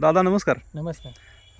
दादा नमस्कार. नमस्कार.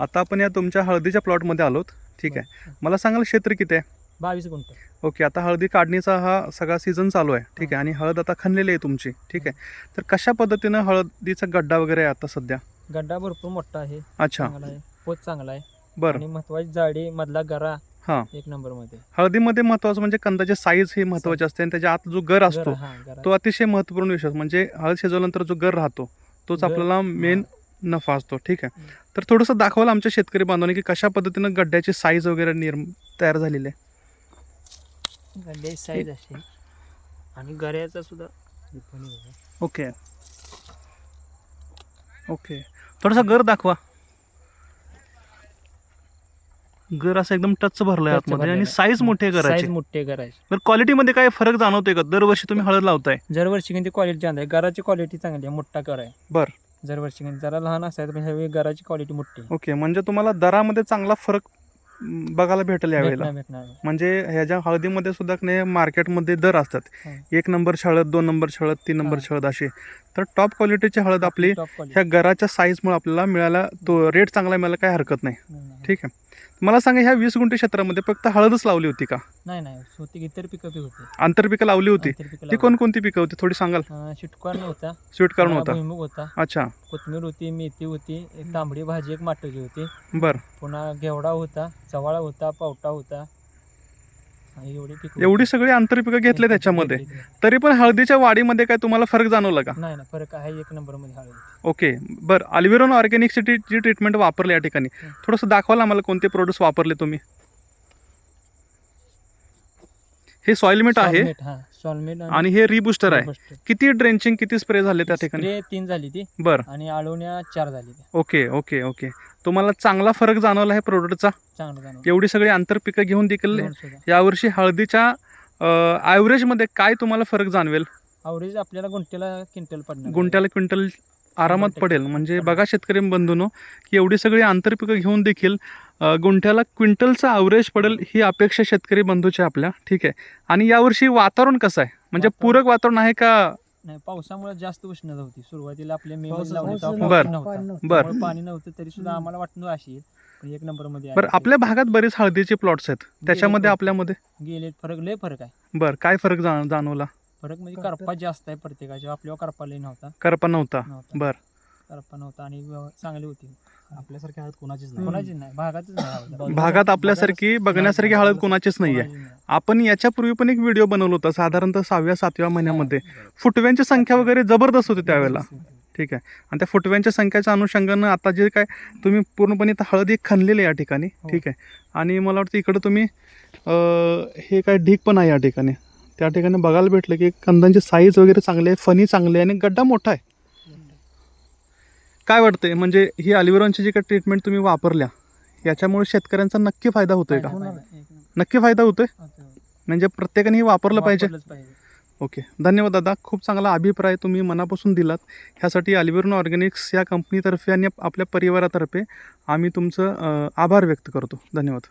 आता आपण या तुमच्या हळदीच्या प्लॉटमध्ये आलोत. ठीक आहे. मला सांगाल क्षेत्र किती आहे? बावीस गुंठ. ओके आता हळदी काढणीचा हा सगळा सीझन चालू आहे. ठीक आहे. आणि हळद आता खणलेली आहे तुमची. ठीक आहे. तर कशा पद्धतीनं हळदीचा गड्डा वगैरे आहे आता सध्या? गड्डा भरपूर मोठा आहे. अच्छा. चांगला आहे. पोत चांगला आहे. बरं. आणि महत्वाची जाडी मधला गरा हां. एक नंबरमध्ये हळदीमध्ये महत्वाचं म्हणजे कंदाची साईज ही महत्वाची असते आणि त्याच्या आत जो गर असतो हा, गरा. तो अतिशय महत्त्वपूर्ण विषय असतो. म्हणजे हळद शिजवल्यानंतर जो गर राहतो तोच गर- आपल्याला मेन हा. नफा असतो ठीक आहे. तर थोडंसं दाखवाल आमच्या शेतकरी बांधवांनी की कशा पद्धतीनं गड्ड्याची साईज वगैरे निर्म तयार झालेली आहे? गड्ड्याची साईज अशी. आणि गऱ्याचा सुद्धा ओके. ओके. थोडासा गर दाखवा. गर असं एकदम टच भरलाय टच आतमध्ये आणि. साईज मोठी आहे गराची मोठे गराची बरं क्वालिटीमध्ये काय फरक जाणवतोय का? दरवर्षी तुम्ही हळद लावताय. दरवर्षी किती क्वालिटी चांगली आहे गराची क्वालिटी चांगली आहे मोठा कर आहे. बर. दरवर्षी जरा लहान असायचं पण ह्यावेळी गराची क्वालिटी मोठी आहे. ओके म्हणजे तुम्हाला दरामध्ये चांगला फरक म, बघायला भेटेल यावेळेला. भेटणार भेटणार. म्हणजे ह्याच्या हळदीमध्ये सुद्धा नाही मार्केटमध्ये दर असतात. हा. एक नंबर हळद दोन नंबर हळद तीन नंबर. हळद अशी. तर टॉप क्वालिटीची हळद आपली टॉप क्वालिटी ह्या गराच्या साईजमुळे आपल्याला मिळायला तो रेट चांगला मिळायला काही हरकत नाही. ठीक आहे. मला सांगा ह्या वीस गुंठे क्षेत्रामध्ये फक्त हळदच लावली होती का? नाही नाही होती इतर पिकं बी होती. आंतरपिकं लावली होती? आंतरपिकं ती लावली. कोणकोणती पिकं होती? थोडी सांगाल? अं, शिटकॉर्न होता. स्वीट कॉर्न काळा होता. भुईमुग होता. अच्छा. कोथिंबीर होती मेथी होती एक तांबडी भाजी एक माटोची होती. बर. पुन्हा घेवडा होता चवाळा होता पावटा होता. एवढी पिकं एवढी होती. सगळी आंतरपिकं घेतले त्याच्यामध्ये. घेतली. तरी पण हळदीच्या वाढीमध्ये काय तुम्हाला फरक जाणवला का? नाही ना फरक आहे एक नंबरमध्ये हळद. ओके बर. अल्विरोन ऑर्गॅनिकची टी- जी ट्रीटमेंट वापरली या ठिकाणी. हं. थोडंसं दाखवाल आम्हाला कोणते प्रोडक्ट्स वापरले तुम्ही? हे सॉइल मीट आहे सॉलमेट, हा सॉलमेट आणि हे रिबुस्टर आहे. किती ड्रेंचिंग किती स्प्रे झाले त्या ठिकाणी? स्प्रे तीन झाली ती बर. आणि आळवण्या चार झाली ओके ओके ओके. तुम्हाला चांगला फरक जाणवला आहे प्रोडक्टचा चांगलं जाणवलं. एवढी सगळी आंतरपिकं घेऊन देखील दोन सुद्धा. यावर्षी हळदीच्या ॲव्हरेजमध्ये काय तुम्हाला फरक जाणवेल? अवरेज आपल्याला गुंट्याला क्विंटल पडणार गुंट्याला क्विंटल आरामात पडेल. म्हणजे. बघा शेतकरी बंधूनो की एवढी सगळी आंतरपिकं घेऊन देखील अ, गुंठ्याला क्विंटलचा अवरेज पडेल ही अपेक्षा शेतकरी बंधूची आपल्या. ठीक आहे. आणि यावर्षी वातावरण कसं आहे? म्हणजे वातावरण- पूरक वातावरण आहे का नाही पावसामुळे जास्त उष्णता होती सुरुवातीला आपल्या मे पाऊस- मध्ये लावलं पाऊस तेव्हा नव्हता. पाऊस बरं. नव्हता. पाणी नव्हतं. बर त्यामुळे पाणी नव्हतं तरी सुद्धा आम्हाला वाटलं अशी येईल. पण एक नंबरमध्ये बरं. आपल्या भागात बरेच हळदीचे प्लॉट्स आहेत त्याच्यामध्ये. आपल्यामध्ये गेले फरक लय फरक आहे बरं काय फरक जाण जाणवला फरक म्हणजे करपा- करपा जास्त आहे प्रत्येकाच्या आपल्यावर करपा लई नव्हता करपा नव्हता नव्हता बरं करपा नव्हता आणि व्यव- चांगली होती आपल्यासारखी हळद कोणाचीच कोणाची नाही. भागातच नाही हळद. भागात आपल्यासारखी बघण्यासारखी हळद कोणाचीच नाही आहे नाही. आपण याच्यापूर्वी पण एक व्हिडिओ बनवला होता साधारणतः सहाव्या सातव्या महिन्यामध्ये. फुटव्यांची संख्या वगैरे जबरदस्त होती त्यावेळेला. ठीक आहे. आणि त्या फुटव्यांच्या संख्येच्या अनुषंगानं आता जे काय तुम्ही पूर्णपणे हळद एक खणलेली आहे या ठिकाणी. हो. ठीक आहे. आणि मला वाटतं इकडं तुम्ही अं, हे काय ढीक पण आहे या ठिकाणी. त्या ठिकाणी बघायला भेटलं की कंदांची साईज वगैरे चांगली आहे फनी चांगली आहे आणि गड्डा मोठा आहे. काय वाटतंय? म्हणजे ही अलिव्हरॉनची जी काही ट्रीटमेंट तुम्ही वापरल्या याच्यामुळे शेतकऱ्यांचा नक्की फायदा होतोय का. नक्की फायदा होतोय. म्हणजे प्रत्येकाने हे वापरलं पाहिजे? ओके. धन्यवाद दादा. खूप चांगला अभिप्राय तुम्ही मनापासून दिलात. ह्यासाठी अलिव्हरन ऑर्गॅनिक्स या कंपनीतर्फे आणि आपल्या परिवारातर्फे आम्ही तुमचं आभार व्यक्त करतो. धन्यवाद.